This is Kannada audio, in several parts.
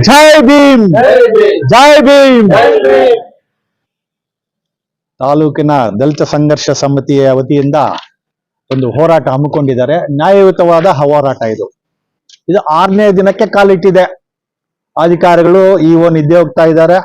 ಜೈ ಭೀಮ್. ಜೈ ಭೀಮ್. ತಾಲೂಕಿನ ದಲಿತ ಸಂಘರ್ಷ ಸಮಿತಿಯ ವತಿಯಿಂದ ಒಂದು ಹೋರಾಟ ಹಮ್ಮಿಕೊಂಡಿದ್ದಾರೆ. ನ್ಯಾಯಯುತವಾದ ಹೋರಾಟ ಇದು. ಇದು ಆರನೇ ದಿನಕ್ಕೆ ಕಾಲಿಟ್ಟಿದೆ. ಅಧಿಕಾರಿಗಳು ಇಒ ನಿದ್ದೆ ಹೋಗ್ತಾ ಇದ್ದಾರೆ.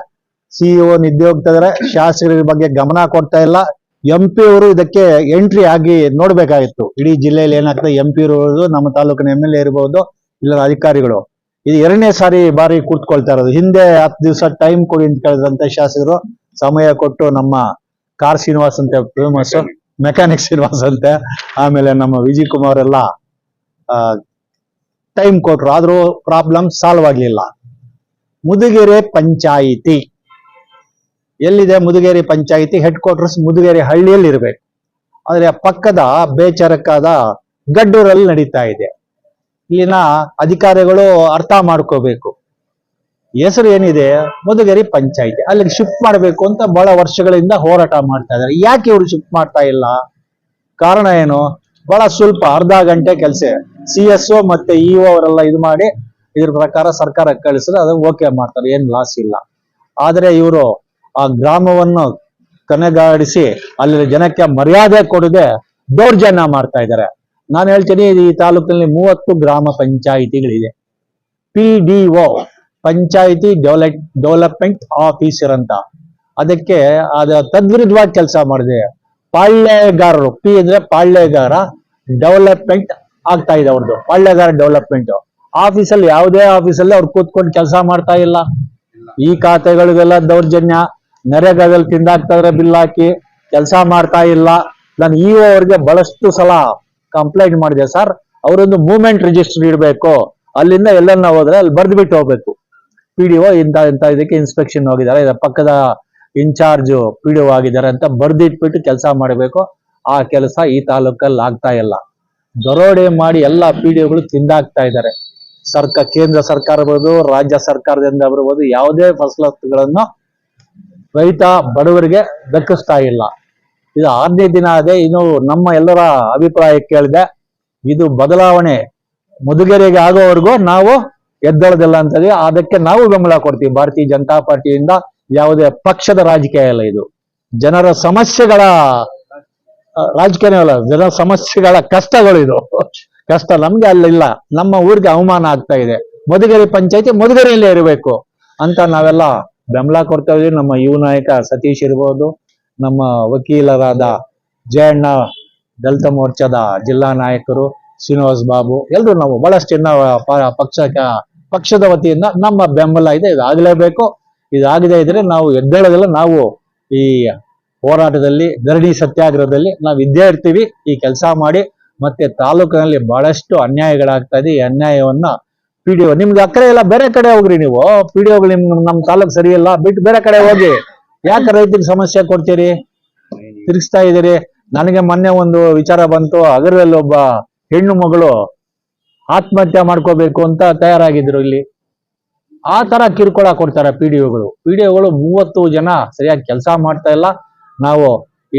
ಸಿಇಒ ನಿದ್ದೆ ಹೋಗ್ತಾ ಇದ್ದಾರೆ. ಶಾಸಕರ ಬಗ್ಗೆ ಗಮನ ಕೊಡ್ತಾ ಇಲ್ಲ. ಎಂ ಪಿ ಅವರು ಇದಕ್ಕೆ ಎಂಟ್ರಿ ಆಗಿ ನೋಡ್ಬೇಕಾಗಿತ್ತು. ಇಡೀ ಜಿಲ್ಲೆಯಲ್ಲಿ ಏನಾಗ್ತದೆ? ಎಂ ಪಿ ಇರ್ಬೋದು ನಮ್ಮ ತಾಲೂಕಿನ ಎಂ ಎಲ್ ಎ ಇರ್ಬೋದು ಇಲ್ಲ ಅಧಿಕಾರಿಗಳು. ಇದು ಎರಡನೇ ಸಾರಿ ಬಾರಿ ಕೂತ್ಕೊಳ್ತಾ ಇರೋದು. ಹಿಂದೆ ಹತ್ತು ದಿವಸ ಟೈಮ್ ಕೊಡಿ ಅಂತ ಕೇಳಿದಂತ ಶಾಸಕರು ಸಮಯ ಕೊಟ್ಟು ನಮ್ಮ ಕಾರ್ ಶ್ರೀನಿವಾಸ್ ಅಂತ ಫೇಮಸ್ ಮೆಕ್ಯಾನಿಕ್ ಶ್ರೀನಿವಾಸ್ ಅಂತೆ. ಆಮೇಲೆ ನಮ್ಮ ವಿಜಯ್ ಕುಮಾರ್ ಎಲ್ಲ ಟೈಮ್ ಕೊಟ್ರು. ಆದ್ರೂ ಪ್ರಾಬ್ಲಮ್ ಸಾಲ್ವ್ ಆಗ್ಲಿಲ್ಲ. ಮುದುಗೆರೆ ಪಂಚಾಯಿತಿ. ಎಲ್ಲಿದೆ ಮುದುಗೇರಿ ಪಂಚಾಯಿತಿ? ಹೆಡ್ ಕ್ವಾರ್ಟರ್ಸ್ ಮುದುಗೇರಿ ಹಳ್ಳಿಯಲ್ಲಿ ಇರಬೇಕು ಆದ್ರೆ ಪಕ್ಕದ ಬೇಚರಕ್ಕಾದ ಗಡ್ಡೂರಲ್ಲಿ ನಡೀತಾ ಇದೆ. ಇಲ್ಲಿನ ಅಧಿಕಾರಿಗಳು ಅರ್ಥ ಮಾಡ್ಕೋಬೇಕು. ಹೆಸರು ಏನಿದೆ? ಮುದುಗೇರಿ ಪಂಚಾಯಿತಿ. ಅಲ್ಲಿಗೆ ಶಿಫ್ಟ್ ಮಾಡಬೇಕು ಅಂತ ಬಹಳ ವರ್ಷಗಳಿಂದ ಹೋರಾಟ ಮಾಡ್ತಾ ಇದ್ದಾರೆ. ಯಾಕೆ ಇವರು ಶಿಫ್ಟ್ ಮಾಡ್ತಾ ಇಲ್ಲ? ಕಾರಣ ಏನು? ಬಹಳ ಸ್ವಲ್ಪ ಅರ್ಧ ಗಂಟೆ ಕೆಲಸ. ಸಿ ಎಸ್ ಒ ಮತ್ತೆ ಇಒ ಅವರೆಲ್ಲ ಇದು ಮಾಡಿ ಇದ್ರ ಪ್ರಕಾರ ಸರ್ಕಾರಕ್ಕೆ ಕಳಿಸಿದ್ರೆ ಅದು ಓಕೆ ಮಾಡ್ತಾರೆ. ಏನ್ ಲಾಸ್ ಇಲ್ಲ. ಆದ್ರೆ ಇವರು ಆ ಗ್ರಾಮವನ್ನು ಕನೆಗಾಡಿಸಿ, ಅಲ್ಲಿ ಜನಕ್ಕೆ ಮರ್ಯಾದೆ ಕೊಡದೆ ದೌರ್ಜನ್ಯ ಮಾಡ್ತಾ ಇದ್ದಾರೆ. ನಾನು ಹೇಳ್ತೀನಿ, ಈ ತಾಲೂಕಿನಲ್ಲಿ ಮೂವತ್ತು ಗ್ರಾಮ ಪಂಚಾಯಿತಿಗಳಿದೆ. P D O panchayat develop, development officer ಅಂತ. ಅದಕ್ಕೆ ಅದ ತದ್ವಿರುದ್ಧವಾಗಿ ಕೆಲಸ ಮಾಡಿದೆ. ಪಾಳ್ಯಗಾರರು ಪಿ ಅಂದ್ರೆ ಪಾಳ್ಯಗಾರ ಡೆವಲಪ್ಮೆಂಟ್ ಆಗ್ತಾ ಇದೆ ಅವ್ರದ್ದು ಪಾಳ್ಯಗಾರ ಡೆವಲಪ್ಮೆಂಟ್. ಆಫೀಸಲ್ಲಿ ಯಾವುದೇ ಆಫೀಸಲ್ಲಿ ಅವ್ರು ಕೂತ್ಕೊಂಡು ಕೆಲಸ ಮಾಡ್ತಾ ಇಲ್ಲ. ಈ ಖಾತೆಗಳಿಗೆಲ್ಲ ದೌರ್ಜನ್ಯ. ನರೇಗಾದಲ್ಲಿ ತಿಂದಾಕ್ತಾದ್ರೆ ಬಿಲ್ ಹಾಕಿ ಕೆಲಸ ಮಾಡ್ತಾ ಇಲ್ಲ. ನಾನು ಇ ಅವ್ರಿಗೆ ಬಹಳಷ್ಟು ಸಲ ಕಂಪ್ಲೇಂಟ್ ಮಾಡಿದೆ, ಸರ್, ಅವರೊಂದು ಮೂವ್ಮೆಂಟ್ ರಿಜಿಸ್ಟರ್ ಇಡಬೇಕು. ಅಲ್ಲಿಂದ ಎಲ್ಲನ್ನ ಹೋದ್ರೆ ಅಲ್ಲಿ ಬರ್ದು ಬಿಟ್ಟು ಹೋಗ್ಬೇಕು. ಪಿ ಡಿ ಒ ಇಂಥ ಇಂಥ ಇದಕ್ಕೆ ಇನ್ಸ್ಪೆಕ್ಷನ್ ಹೋಗಿದ್ದಾರೆ. ಇದರ ಪಕ್ಕದ ಇನ್ಚಾರ್ಜ್ ಪಿ ಡಿ ಒ ಆಗಿದ್ದಾರೆ ಅಂತ ಬರ್ದಿಟ್ಬಿಟ್ಟು ಕೆಲಸ ಮಾಡಬೇಕು. ಆ ಕೆಲಸ ಈ ತಾಲೂಕಲ್ಲಿ ಆಗ್ತಾ ಇಲ್ಲ. ದರೋಡೆ ಮಾಡಿ ಎಲ್ಲ ಪಿ ಡಿ ಒಗಳು ತಿಂದಾಗ್ತಾ ಇದ್ದಾರೆ. ಸರ್ಕಾರ ಕೇಂದ್ರ ಸರ್ಕಾರ ಬರ್ಬೋದು, ರಾಜ್ಯ ಸರ್ಕಾರದಿಂದ ಬರ್ಬೋದು, ಯಾವುದೇ ಫಸಲತ್ತುಗಳನ್ನು ರೈತ ಬಡವರಿಗೆ ದಕ್ಕಿಸ್ತಾ ಇಲ್ಲ. ಇದು ಆರನೇ ದಿನ ಅದೇ ಇನ್ನು ನಮ್ಮ ಎಲ್ಲರ ಅಭಿಪ್ರಾಯ ಕೇಳಿದೆ. ಇದು ಬದಲಾವಣೆ ಮುದುಗೆರೆಗೆ ಆಗೋವರೆಗೂ ನಾವು ಎದ್ದಳದಿಲ್ಲ ಅಂತೇಳಿ ಅದಕ್ಕೆ ನಾವು ಬೆಂಬಲ ಕೊಡ್ತೀವಿ ಭಾರತೀಯ ಜನತಾ ಪಾರ್ಟಿಯಿಂದ ಯಾವುದೇ ಪಕ್ಷದ ರಾಜಕೀಯ ಅಲ್ಲ ಇದು. ಜನರ ಸಮಸ್ಯೆಗಳ ರಾಜಕೀಯವಲ್ಲ ರಾಜಕೀಯ ಅಲ್ಲ ಜನರ ಸಮಸ್ಯೆಗಳ ಕಷ್ಟಗಳು ಇದು. ಕಷ್ಟ ನಮ್ಗೆ ಅಲ್ಲಿಲ್ಲ ನಮ್ಮ ಊರಿಗೆ ಅವಮಾನ ಆಗ್ತಾ ಇದೆ. ಮಧುಗಿರಿ ಪಂಚಾಯತಿ ಮಧುಗಿರಿಯಲ್ಲೇ ಇರಬೇಕು ಅಂತ ನಾವೆಲ್ಲ ಬೆಂಬಲ ಕೊಡ್ತಾ ಇದೀವಿ ನಮ್ಮ ಯುವ ನಾಯಕ ಸತೀಶ್ ಇರ್ಬೋದು ನಮ್ಮ ವಕೀಲರಾದ ಜಯಣ್ಣ ದಲಿತ ಮೋರ್ಚಾದ ಜಿಲ್ಲಾ ನಾಯಕರು ಶ್ರೀನಿವಾಸ್ ಬಾಬು ಎಲ್ಲರೂ ನಾವು ಬಹಳಷ್ಟು ಜನ ಪಕ್ಷ ಪಕ್ಷದ ವತಿಯಿಂದ ನಮ್ಮ ಬೆಂಬಲ ಇದೆ, ಇದಾಗಲೇಬೇಕು. ಇದಾಗದೇ ಇದ್ರೆ ನಾವು ಎದ್ದೇಳೋದಿಲ್ಲ. ನಾವು ಈ ಹೋರಾಟದಲ್ಲಿ, ಧರಣಿ ಸತ್ಯಾಗ್ರಹದಲ್ಲಿ ನಾವು ಇದ್ದೇ ಇರ್ತೀವಿ. ಈ ಕೆಲಸ ಮಾಡಿ ಮತ್ತೆ ತಾಲೂಕಿನಲ್ಲಿ ಬಹಳಷ್ಟು ಅನ್ಯಾಯಗಳಾಗ್ತಾ ಇದೆ. ಈ ಅನ್ಯಾಯವನ್ನ ಪಿ ಡಿ ಒ ನಿಮ್ಗೆ ಅಕ್ಕರೆ ಎಲ್ಲ ಬೇರೆ ಕಡೆ ಹೋಗ್ರಿ ನೀವು. ಪಿ ಡಿ ನಿಮ್ ನಮ್ಮ ತಾಲೂಕ್ ಸರಿ ಇಲ್ಲ, ಬಿಟ್ಟು ಬೇರೆ ಕಡೆ ಹೋಗಿ. ಯಾಕೆ ರೈತರಿಗೆ ಸಮಸ್ಯೆ ಕೊಡ್ತೀರಿ? ತಿರುಗಿಸ್ತಾ ಇದೀರಿ ನನಗೆ ಮೊನ್ನೆ ಒಂದು ವಿಚಾರ ಬಂತು. ಅಗರದಲ್ಲಿ ಒಬ್ಬ ಹೆಣ್ಣು ಮಗಳು ಆತ್ಮಹತ್ಯೆ ಮಾಡ್ಕೋಬೇಕು ಅಂತ ತಯಾರಾಗಿದ್ರು ಇಲ್ಲಿ. ಆ ತರ ಕಿರುಕುಳ ಕೊಡ್ತಾರೆ ಪಿ ಡಿ ಒಗಳು ಪಿ ಡಿ ಒಗಳು ಮೂವತ್ತು ಜನ ಸರಿಯಾಗಿ ಕೆಲಸ ಮಾಡ್ತಾ ಇಲ್ಲ. ನಾವು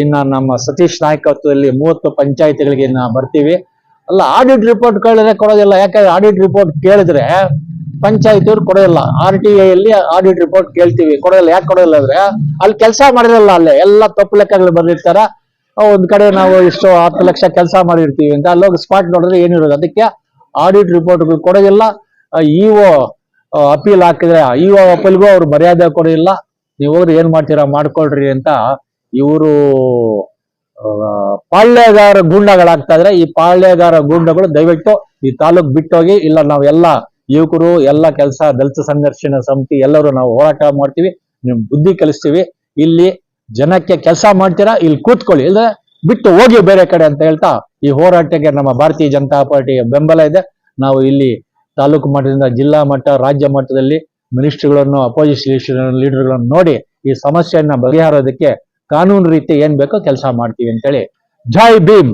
ಇನ್ನ ನಮ್ಮ ಸತೀಶ್ ನಾಯಕತ್ವದಲ್ಲಿ ಮೂವತ್ತು ಪಂಚಾಯತಿಗಳಿಗೆ ಇನ್ನ ಬರ್ತೀವಿ. ಅಲ್ಲ ಆಡಿಟ್ ರಿಪೋರ್ಟ್ ಕೇಳಿದ್ರೆ ಕೊಡೋದಿಲ್ಲ. ಯಾಕಂದ್ರೆ ಆಡಿಟ್ ರಿಪೋರ್ಟ್ ಕೇಳಿದ್ರೆ ಪಂಚಾಯತಿಯವ್ರು ಕೊಡೋಲ್ಲ ಆರ್ ಟಿ ಐಯಲ್ಲಿ ಆಡಿಟ್ ರಿಪೋರ್ಟ್ ಕೇಳ್ತೀವಿ. ಕೊಡೋಲ್ಲ ಯಾಕೆ ಕೊಡೋಲ್ಲ ಅಂದ್ರೆ ಅಲ್ಲಿ ಕೆಲಸ ಮಾಡಿರಲ್ಲ ಅಲ್ಲೇ. ಎಲ್ಲ ತಪ್ಪು ಲೆಕ್ಕಗಳು ಬಂದಿರ್ತಾರ ಒಂದ್ ಕಡೆ ನಾವು ಇಷ್ಟು ಹತ್ತು ಲಕ್ಷ ಕೆಲಸ ಮಾಡಿರ್ತೀವಿ ಅಂತ ಅಲ್ಲೋಗಿ ಸ್ಪಾಟ್ ನೋಡಿದ್ರೆ ಏನಿರೋದು ಅದಕ್ಕೆ ಆಡಿಟ್ ರಿಪೋರ್ಟ್ಗಳು ಕೊಡೋದಿಲ್ಲ. ಇಒ ಅಪೀಲ್ ಹಾಕಿದ್ರೆ ಇಒ ಅಪೀಲ್ಗೂ ಅವ್ರು ಮರ್ಯಾದೆ ಕೊಡೋದಿಲ್ಲ. ನೀವು ಹೋಗ್ರಿ ಏನ್ ಮಾಡ್ತೀರಾ? ಮಾಡ್ಕೊಳ್ರಿ ಅಂತ ಇವರು ಪಾಳ್ಯಗಾರ ಗೂಂಡಗಳಾಗ್ತಾ ಇದ್ರೆ ಈ ಪಾಳ್ಯಗಾರ ಗೂಂಡಗಳು ದಯವಿಟ್ಟು ಈ ತಾಲೂಕ್ ಬಿಟ್ಟೋಗಿ ಇಲ್ಲ, ನಾವೆಲ್ಲ ಯುವಕರು ಎಲ್ಲ ಕೆಲಸ, ದಲಿತ ಸಂಘರ್ಷಣ ಸಮಿತಿ ಎಲ್ಲರೂ ನಾವು ಹೋರಾಟ ಮಾಡ್ತೀವಿ, ನಿಮ್ ಬುದ್ಧಿ ಕಲಿಸ್ತೀವಿ. ಇಲ್ಲಿ ಜನಕ್ಕೆ ಕೆಲಸ ಮಾಡ್ತೀರಾ, ಇಲ್ಲಿ ಕೂತ್ಕೊಳ್ಳಿ. ಇಲ್ಲ ಬಿಟ್ಟು ಹೋಗಿ ಬೇರೆ ಕಡೆ ಅಂತ ಹೇಳ್ತಾ ಈ ಹೋರಾಟಕ್ಕೆ ನಮ್ಮ ಭಾರತೀಯ ಜನತಾ ಪಾರ್ಟಿಯ ಬೆಂಬಲ ಇದೆ. ನಾವು ಇಲ್ಲಿ ತಾಲೂಕು ಮಟ್ಟದಿಂದ ಜಿಲ್ಲಾ ಮಟ್ಟ, ರಾಜ್ಯ ಮಟ್ಟದಲ್ಲಿ ಮಿನಿಸ್ಟ್ರಿಗಳನ್ನು, ಅಪೋಸಿಷನ್ ಲೀಡರ್ಗಳನ್ನು ನೋಡಿ ಈ ಸಮಸ್ಯೆಯನ್ನ ಬಗೆಹರೋದಕ್ಕೆ ಕಾನೂನು ರೀತಿ ಏನ್ ಬೇಕೋ ಕೆಲಸ ಮಾಡ್ತೀವಿ ಅಂತೇಳಿ. ಜೈ ಭೀಮ್.